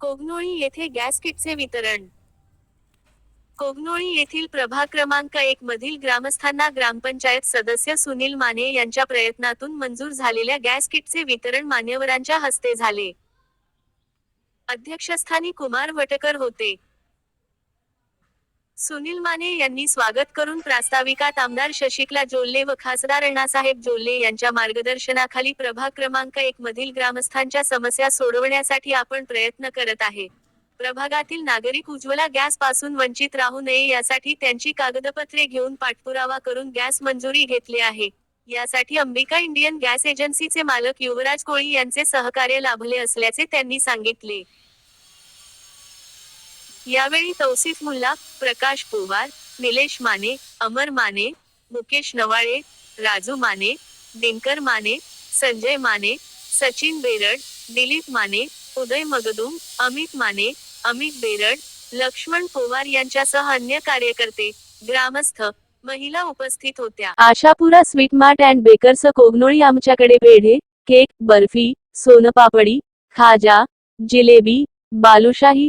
कोगनोळी येथे गॅस किटचे वितरण. कोगनोळी येथील प्रभाग क्रमांक एक मधील ग्रामस्थांना ग्रामपंचायत सदस्य सुनील माने यांच्या प्रयत्नातून मंजूर झालेल्या गॅस किटचे वितरण मान्यवरांच्या हस्ते झाले. अध्यक्षस्थानी कुमार वटकर होते. सुनील माने यांनी स्वागत करून प्रास्ताविकात आमदार शशिकला जोल्ले व खासदार अण्णासाहेब जोल्ले यांच्या मार्गदर्शनाखाली प्रभाग क्रमांक एक मधील ग्रामस्थांच्या समस्या सोडवण्यासाठी आपण प्रयत्न करत आहे. प्रभागातील नागरिक उज्ज्वला गॅसपासून वंचित राहू नये यासाठी त्यांची कागदपत्रे घेऊन पाठपुरावा करून गॅस मंजुरी घेतली आहे. यासाठी अंबिका इंडियन गॅस एजन्सीचे मालक युवराज कोळी यांचे सहकार्य लाभले असल्याचे त्यांनी सांगितले. यावेळी तौसिफ मुल्ला प्रकाश पोवार निलेश माने अमर माने मुकेश नवाळे राजू माने दिनकर माने संजय माने सचिन बेरड दिलीप माने उदय मगदूम अमित माने अमित बेरड लक्ष्मण पोवार यांच्यासह अन्य कार्यकर्ते ग्रामस्थ महिला उपस्थित होत्या. Ashapura sweet mart and bakers Kognoli आमच्याकडे पेढे केक बर्फी सोनपापडी खाजा जिलेबी बालुशाही